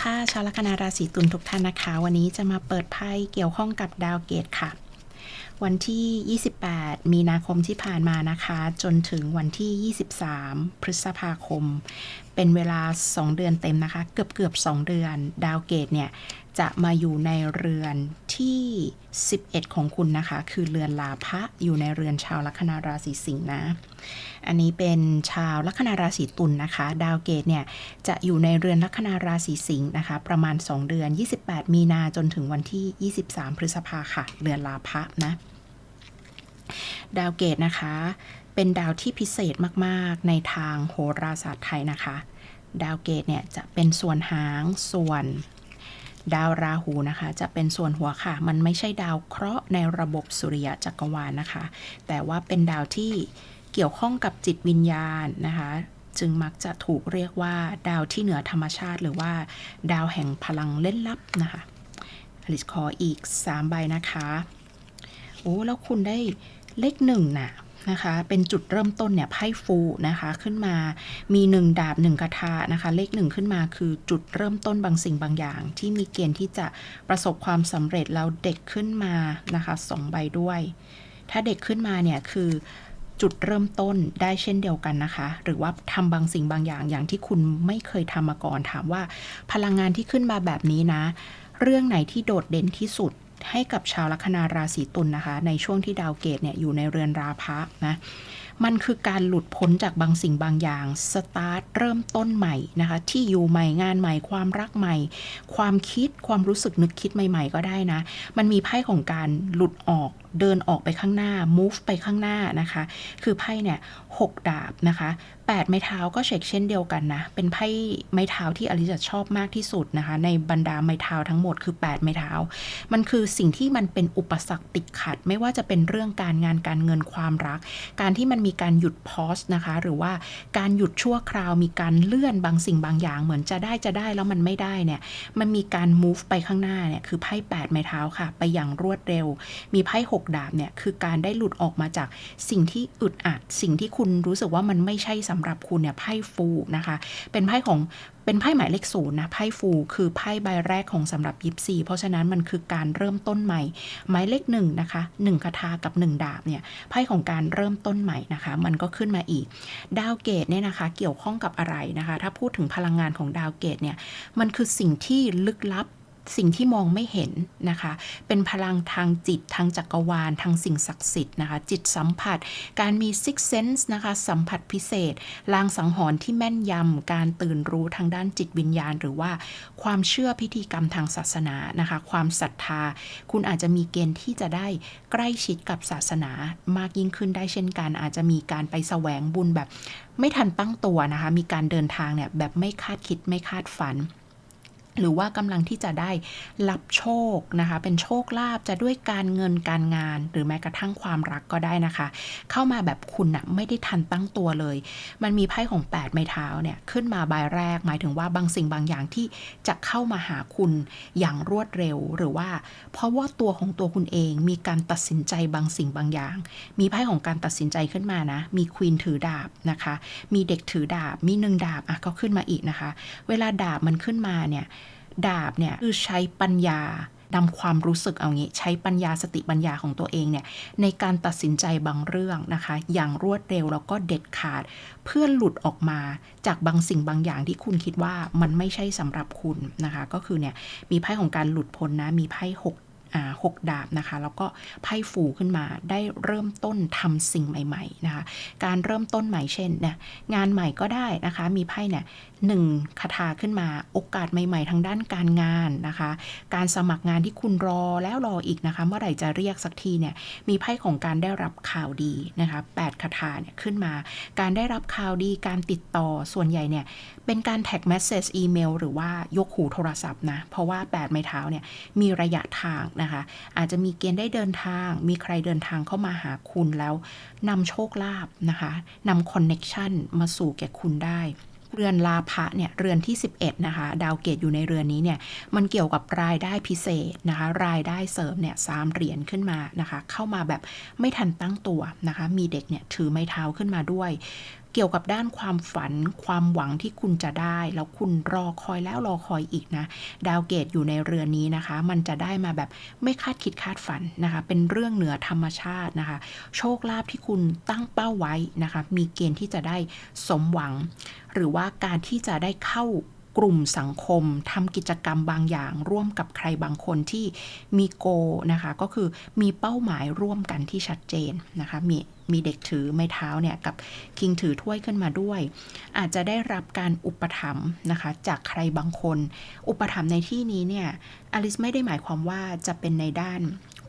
ค่ะชาวลัคนาราศีตุลทุกท่านนะคะ วันนี้จะมาเปิดไพ่เกี่ยวข้องกับดาวเกตค่ะ วันที่ 28 มีนาคมที่ผ่านมานะคะ จนถึงวันที่ 23 พฤษภาคม เป็นเวลา 2 เดือนเต็มนะคะ เกือบเกือบ 2 เดือน ดาวเกตเนี่ย จะมาอยู่ในเรือนที่ 11 ของคุณนะคะ คือเรือนลาภะอยู่ในเรือนชาวลัคนาราศีสิงห์นะ อันนี้เป็นชาวลัคนาราศีตุลนะคะ ดาวเกตเนี่ยจะอยู่ในเรือนลัคนาราศีสิงห์นะคะ ประมาณ 2 เดือน 28 มีนาจนถึงวันที่ 23 พฤษภาค่ะ เรือนลาภะนะ ดาวเกตนะคะ เป็นดาวที่พิเศษมากๆในทางโหราศาสตร์ไทยนะคะ ดาวเกตเนี่ยจะเป็นส่วนหางส่วน ดาวราหูนะคะ จะเป็นส่วนหัวค่ะ มันไม่ใช่ดาวเคราะห์ในระบบสุริยะจักรวาลนะคะ แต่ว่าเป็นดาวที่เกี่ยวข้องกับจิตวิญญาณนะคะ จึงมักจะถูกเรียกว่าดาวที่เหนือธรรมชาติ หรือว่า ดาวแห่งพลังเล่นลับนะคะอลิสขออีก 3 ใบนะคะ โอ้ แล้วคุณได้เลขหนึ่งน่ะ นะคะ เป็นจุดเริ่มต้นเนี่ยไพ่ฟูนะคะขึ้นมามีหนึ่งดาบหนึ่งคานะคะ เลขหนึ่งขึ้นมาคือจุดเริ่มต้นบางสิ่งบางอย่าง ที่มีเกณฑ์ที่จะประสบความสำเร็จแล้วเด็กขึ้นมานะคะสองใบด้วย ถ้าเด็กขึ้นมาเนี่ยคือจุดเริ่มต้นได้เช่นเดียวกันนะคะ หรือว่าทำบางสิ่งบางอย่างอย่างที่คุณไม่เคยทำมาก่อนถามว่า พลังงานที่ขึ้นมาแบบนี้นะ เรื่องไหนที่โดดเด่นที่สุด ให้กับชาวลัคนาราศีตุลนะคะ ในช่วงที่ดาวเกตเนี่ยอยู่ในเรือนราพะนะ มันคือการหลุดพ้นจากบางสิ่งบางอย่างสตาร์ทเริ่มต้นใหม่นะคะที่อยู่ใหม่งานใหม่ความรักใหม่ ความคิดความรู้สึกนึกคิดใหม่ ๆ ก็ได้นะ มันมีไพ่ของการหลุดออกเดินออกไปข้างหน้า move ไปข้างหน้านะคะ คือไพ่เนี่ยหกดาบนะคะแปดไม้เท้าก็เช็คเช่นเดียวกันนะ เป็นไพ่ไม้เท้าที่อลิจะชอบมากที่สุดนะคะ ในบรรดาไม้เท้าทั้งหมดคือ8ไม้เท้า มันคือสิ่งที่มันเป็นอุปสรรคติดขัด ไม่ว่าจะเป็นเรื่องการงานการเงินความรัก การที่มันมีีการหยุดพอสนะคะ หรือว่าการหยุดชั่วคราว มีการเลื่อนบางสิ่งบางอย่าง เหมือนจะได้จะได้แล้วมันไม่ได้เนี่ยมันมีการ move ไปข้างหน้าเนี่ยคือไพ่8ไม้เท้าค่ะ ไปอย่างรวดเร็ว มีไพ่6ดาบเนี่ยคือการได้หลุดออกมาจากสิ่งที่อึดอัด สิ่งที่คุณรู้สึกว่ามันไม่ใช่สำหรับคุณเนี่ยไพ่ฟูนะคะ เป็นไพ่ของ เป็นไพ่หมายเลขศูนย์นะไพ่ฟูคือไพ่ใบแรกของสำหรับยิปซีเพราะฉะนั้นมันคือการเริ่มต้นใหม่ หมายเลขหนึ่งนะคะหนึ่งคาถากับหนึ่งดาบเนี่ยไพ่ของการเริ่มต้นใหม่นะคะ มันก็ขึ้นมาอีก ดาวเกตเนี่ยนะคะ เกี่ยวข้องกับอะไรนะคะ ถ้าพูดถึงพลังงานของดาวเกตเนี่ยมันคือสิ่งที่ลึกลับ สิ่งที่มองไม่เห็นนะคะ เป็นพลังทางจิตทางจักรวาลทางสิ่งศักดิ์สิทธิ์นะคะ จิตสัมผัส การมี six sense นะคะ สัมผัสพิเศษ ลางสังหรณ์ที่แม่นยำ การตื่นรู้ทางด้านจิตวิญญาณ หรือว่าความเชื่อพิธีกรรมทางศาสนานะคะ ความศรัทธา คุณอาจจะมีเกณฑ์ที่จะได้ใกล้ชิดกับศาสนามากยิ่งขึ้นได้เช่นกัน อาจจะมีการไปแสวงบุญแบบไม่ทันตั้งตัวนะคะ มีการเดินทางเนี่ยแบบไม่คาดคิดไม่คาดฝัน หรือว่ากำลังที่จะได้รับโชคนะคะ เป็นโชคลาภจะด้วยการเงินการงาน หรือแม้กระทั่งความรักก็ได้นะคะ เข้ามาแบบคุณนะไม่ได้ทันตั้งตัวเลย มันมีไพ่ของ 8 ไม้เท้าเนี่ยขึ้นมาใบแรก หมายถึงว่าบางสิ่งบางอย่างที่จะเข้ามาหาคุณอย่างรวดเร็วหรือว่า เพราะว่าตัวของตัวคุณเองมีการตัดสินใจบางสิ่งบางอย่าง มีไพ่ของการตัดสินใจขึ้นมานะ มีควีนถือดาบนะคะ มีเด็กถือดาบมีหนึ่งดาบอะก็ขึ้นมาอีกนะคะ เวลาดาบมันขึ้นมาเนี่ย ดาบเนี่ยคือใช้ปัญญานำความรู้สึกเอางี้ใช้ปัญญาสติปัญญาของตัวเองเนี่ยในการตัดสินใจบางเรื่องนะคะ อย่างรวดเร็วแล้วก็เด็ดขาด เพื่อหลุดออกมาจากบางสิ่งบางอย่างที่คุณคิดว่ามันไม่ใช่สำหรับคุณนะคะ ก็คือเนี่ยมีไพ่ของการหลุดพ้นนะมีไพ่หก หกดาบนะคะ แล้วก็ไพ่ฟูขึ้นมาได้เริ่มต้นทำสิ่งใหม่ๆนะคะ การเริ่มต้นใหม่เช่นเนี่ยงานใหม่ก็ได้นะคะ มีไพ่เนี่ยหนึ่งคาถาขึ้นมาโอกาสใหม่ๆ ทางด้านการงานนะคะ การสมัครงานที่คุณรอแล้วรออีกนะคะ เมื่อไหร่จะเรียกสักทีเนี่ยมีไพ่ของการได้รับข่าวดีนะคะแปดคาถาเนี่ยขึ้นมา การได้รับข่าวดีการติดต่อส่วนใหญ่เนี่ยเป็นการแท็กเมสเซจอีเมลหรือว่ายกหูโทรศัพท์นะเพราะว่า8ไม้เท้าเนี่ยมีระยะทางนะคะ อาจจะมีเกณฑ์ได้เดินทาง มีใครเดินทางเข้ามาหาคุณแล้วนำโชคลาภนะคะนำคอนเน็กชันมาสู่แก่คุณได้เรือนลาภะเนี่ยเรือนที่ 11 นะคะ ดาวเกตอยู่ในเรือนนี้เนี่ยมันเกี่ยวกับรายได้พิเศษนะคะ รายได้เสริมเนี่ยสามเหรียญขึ้นมานะคะ เข้ามาแบบไม่ทันตั้งตัวนะคะ มีเด็กเนี่ยถือไม้เท้าขึ้นมาด้วย เกี่ยวกับด้านความฝันความหวังที่คุณจะได้ แล้วคุณรอคอยแล้วรอคอยอีกนะ ดาวเกตอยู่ในเรือนนี้นะคะ มันจะได้มาแบบไม่คาดคิดคาดฝันนะคะ เป็นเรื่องเหนือธรรมชาตินะคะ โชคลาภที่คุณตั้งเป้าไว้นะคะ มีเกณฑ์ที่จะได้สมหวัง หรือว่าการที่จะได้เข้า กลุ่มสังคมทำกิจกรรมบางอย่าง ร่วมกับใครบางคนที่มีโกนะคะ ก็คือมีเป้าหมายร่วมกันที่ชัดเจนนะคะมีมีเด็กถือไม้เท้าเนี่ยกับคิงถือถ้วยขึ้นมาด้วย อาจจะได้รับการอุปถัมภ์นะคะ จากใครบางคน อุปถัมภ์ในที่นี้เนี่ยอลิสไม่ได้หมายความว่าจะเป็นในด้าน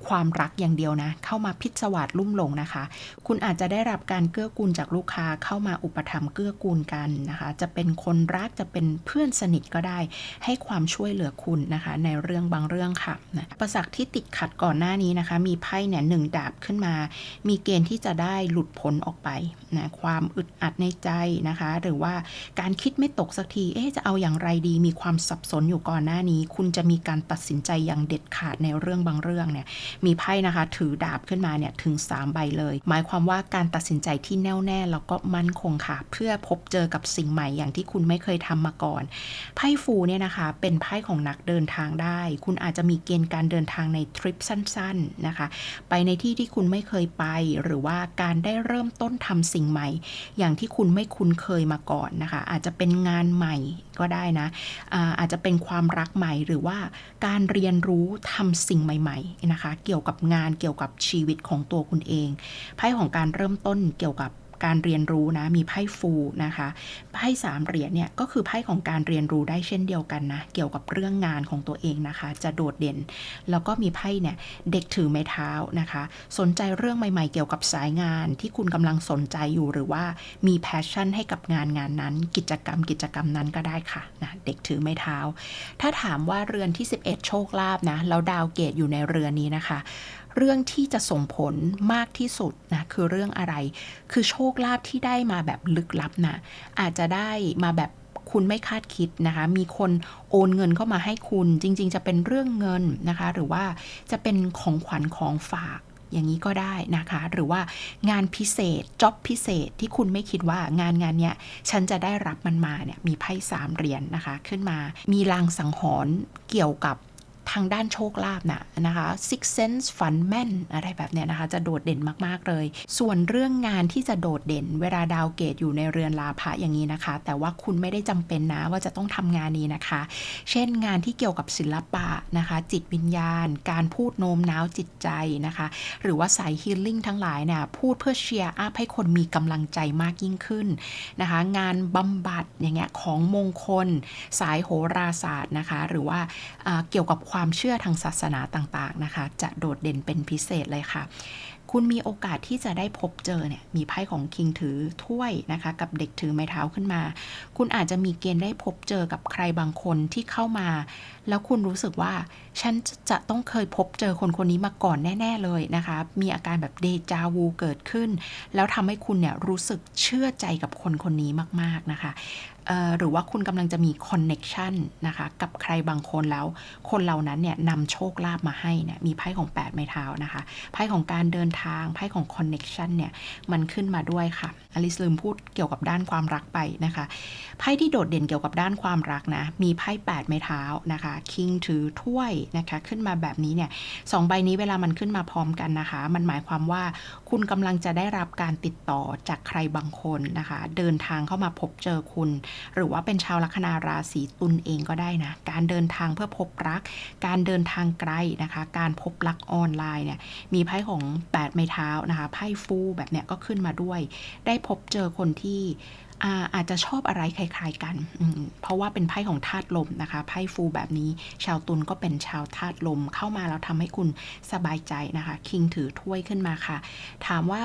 ความรักอย่างเดียวนะ เข้ามาพิศวาสลุ่มหลงนะคะ คุณอาจจะได้รับการเกื้อกูลจากลูกค้าเข้ามาอุปถัมภ์เกื้อกูลกันนะคะ จะเป็นคนรักจะเป็นเพื่อนสนิทก็ได้ ให้ความช่วยเหลือคุณนะคะ ในเรื่องบางเรื่องค่ะนะประสักที่ติดขัดก่อนหน้านี้นะคะ มีไพ่เนี่ยหนึ่งดาบขึ้นมา มีเกณฑ์ที่จะได้หลุดพ้นออกไปนะความอึดอัดในใจนะคะ หรือว่าการคิดไม่ตกสักทีเอ๊ะจะเอาอย่างไรดี มีความสับสนอยู่ก่อนหน้านี้ คุณจะมีการตัดสินใจอย่างเด็ดขาดในเรื่องบางเรื่องเนี่ยมีไพ่นะคะ ถือดาบขึ้นมาเนี่ยถึง 3 ใบเลย หมายความว่าการตัดสินใจที่แน่วแน่แล้วก็มั่นคงค่ะ เพื่อพบเจอกับสิ่งใหม่อย่างที่คุณไม่เคยทำมาก่อน ไพ่ฟูเนี่ยนะคะ เป็นไพ่ของนักเดินทางได้ คุณอาจจะมีเกณฑ์การเดินทางในทริปสั้นๆนะคะ ไปในที่ที่คุณไม่เคยไป หรือว่าการได้เริ่มต้นทำสิ่งใหม่ อย่างที่คุณไม่คุ้นเคยมาก่อนนะคะ อาจจะเป็นงานใหม่ ก็ได้นะอาอาจจะเป็นความรักใหม่หรือว่าการเรียนรู้ทำสิ่งใหม่ๆนะคะ เกี่ยวกับงานเกี่ยวกับชีวิตของตัวคุณเองไพ่ของการเริ่มต้นเกี่ยวกับ การเรียนรู้นะ มีไพ่ฟูนะคะ ไพ่สามเหรียญเนี่ยก็คือไพ่ของการเรียนรู้ได้เช่นเดียวกันนะ เกี่ยวกับเรื่องงานของตัวเองนะคะ จะโดดเด่น แล้วก็มีไพ่เนี่ยเด็กถือไม้เท้านะคะ สนใจเรื่องใหม่ๆ เกี่ยวกับสายงานที่คุณกำลังสนใจอยู่หรือว่ามีแพชชั่นให้กับงานงานนั้น กิจกรรมกิจกรรมนั้นก็ได้ค่ะนะเด็กถือไม้เท้า ถ้าถามว่าเรือนที่ 11 โชคลาภนะแล้วดาวเกตอยู่ในเรือนนี้นะคะเรื่องที่จะส่งผลมากที่สุดนะคือเรื่องอะไร คือโชคลาภที่ได้มาแบบลึกลับนะอาจจะได้มาแบบคุณไม่คาดคิดนะคะ มีคนโอนเงินเข้ามาให้คุณ จริง ๆ จะเป็นเรื่องเงินนะคะ หรือว่าจะเป็นของขวัญของฝากอย่างนี้ก็ได้นะคะ หรือว่างานพิเศษจ็อบพิเศษที่คุณไม่คิดว่างานงานเนี้ยฉันจะได้รับมันมาเนี่ยมีไพ่สามเหรียญนนะคะ ขึ้นมามีลางสังหรณ์เกี่ยวกับ ทางด้านโชคลาภนะนะคะ six sense ฝันแม่นอะไรแบบเนี้ยนะคะ จะโดดเด่นมากๆเลย ส่วนเรื่องงานที่จะโดดเด่น เวลาดาวเกตอยู่ในเรือนลาภะอย่างนี้นะคะ แต่ว่าคุณไม่ได้จำเป็นนะว่าจะต้องทำงานนี้นะคะ เช่นงานที่เกี่ยวกับศิลปะนะคะ จิตวิญญาณ การพูดโน้มน้าวจิตใจนะคะ หรือว่าสายฮีลลิ่งทั้งหลายเนี่ยพูดเพื่อเชียร์อัพให้คนมีกำลังใจมากยิ่งขึ้นนะคะ งานบำบัดอย่างเงี้ยของมงคล สายโหราศาสตร์นะคะ หรือว่าเกี่ยวกับความความเชื่อทางศาสนาต่างๆนะคะ จะโดดเด่นเป็นพิเศษเลยค่ะ คุณมีโอกาสที่จะได้พบเจอเนี่ยมีไพ่ของคิงถือถ้วยนะคะ กับเด็กถือไม้เท้าขึ้นมา คุณอาจจะมีเกณฑ์ได้พบเจอกับใครบางคนที่เข้ามา แล้วคุณรู้สึกว่า ฉันจะต้องเคยพบเจอคนคนนี้มาก่อนแน่ ๆเลยนะคะ มีอาการแบบเดจาวูเกิดขึ้น แล้วทำให้คุณเนี่ยรู้สึกเชื่อใจกับคนคนนี้มากๆนะคะหรือว่าคุณกำลังจะมีคอนเน็ชันนะคะ กับใครบางคนแล้ว คนเหล่านั้นเนี่ยนำโชคลาภมาให้เนี่ยมีไพ่ของ 8 ไม้เท้านะคะไพ่ของการเดินทางไพ่ของคอนเน็ชันเนี่ยมันขึ้นมาด้วยค่ะอลิสลืมพูดเกี่ยวกับด้านความรักไปนะคะไพ่ที่โดดเด่นเกี่ยวกับด้านความรักนะมีไพ่ 8 ไม้เท้านะคะคิงถือถ้วยนะคะขึ้นมาแบบนี้เนี่ยสองใบนี้เวลามันขึ้นมาพร้อมกันนะคะ มันหมายความว่าคุณกำลังจะได้รับการติดต่อจากใครบางคนนะคะ เดินทางเข้ามาพบเจอคุณ หรือว่าเป็นชาวลัคนาราศีตุลเองก็ได้นะการเดินทางเพื่อพบรัก การเดินทางไกลนะคะ การพบรักออนไลน์เนี่ยมีไพ่ของ8ไม้เท้านะคะไพ่ฟูแบบเนี้ยก็ขึ้นมาด้วย ได้พบเจอคนที่ อาอาจจะชอบอะไรคล้ายๆกัน เพราะว่าเป็นไพ่ของธาตุลมนะคะ ไพ่ฟูแบบนี้ ชาวตุลก็เป็นชาวธาตุลมเข้ามาแล้วทำให้คุณสบายใจนะคะ คิงถือถ้วยขึ้นมาค่ะ ถามว่า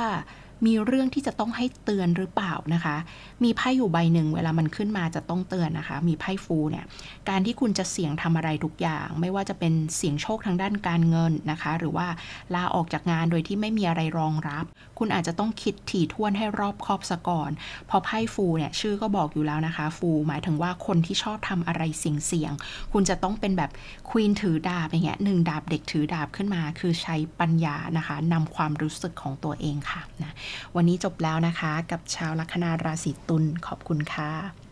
มีเรื่องที่จะต้องให้เตือนหรือเปล่านะคะ มีไพ่อยู่ใบหนึ่งเวลามันขึ้นมาจะต้องเตือนนะคะ มีไพ่ฟูเนี่ยการที่คุณจะเสี่ยงทำอะไรทุกอย่าง ไม่ว่าจะเป็นเสี่ยงโชคทางด้านการเงินนะคะ หรือว่าลาออกจากงานโดยที่ไม่มีอะไรรองรับ คุณอาจจะต้องคิดถี่ถ้วนให้รอบคอบซะก่อนพอไพ่ฟูเนี่ยชื่อก็บอกอยู่แล้วนะคะ ฟูหมายถึงว่าคนที่ชอบทำอะไรเสี่ยงๆคุณจะต้องเป็นแบบควีนถือดาบอย่างเงี้ยหนึ่งดาบเด็กถือดาบขึ้นมา คือใช้ปัญญานะคะนำความรู้สึกของตัวเองค่ะนะวันนี้จบแล้วนะคะ กับชาวลัคนาราศีตุลขอบคุณค่ะ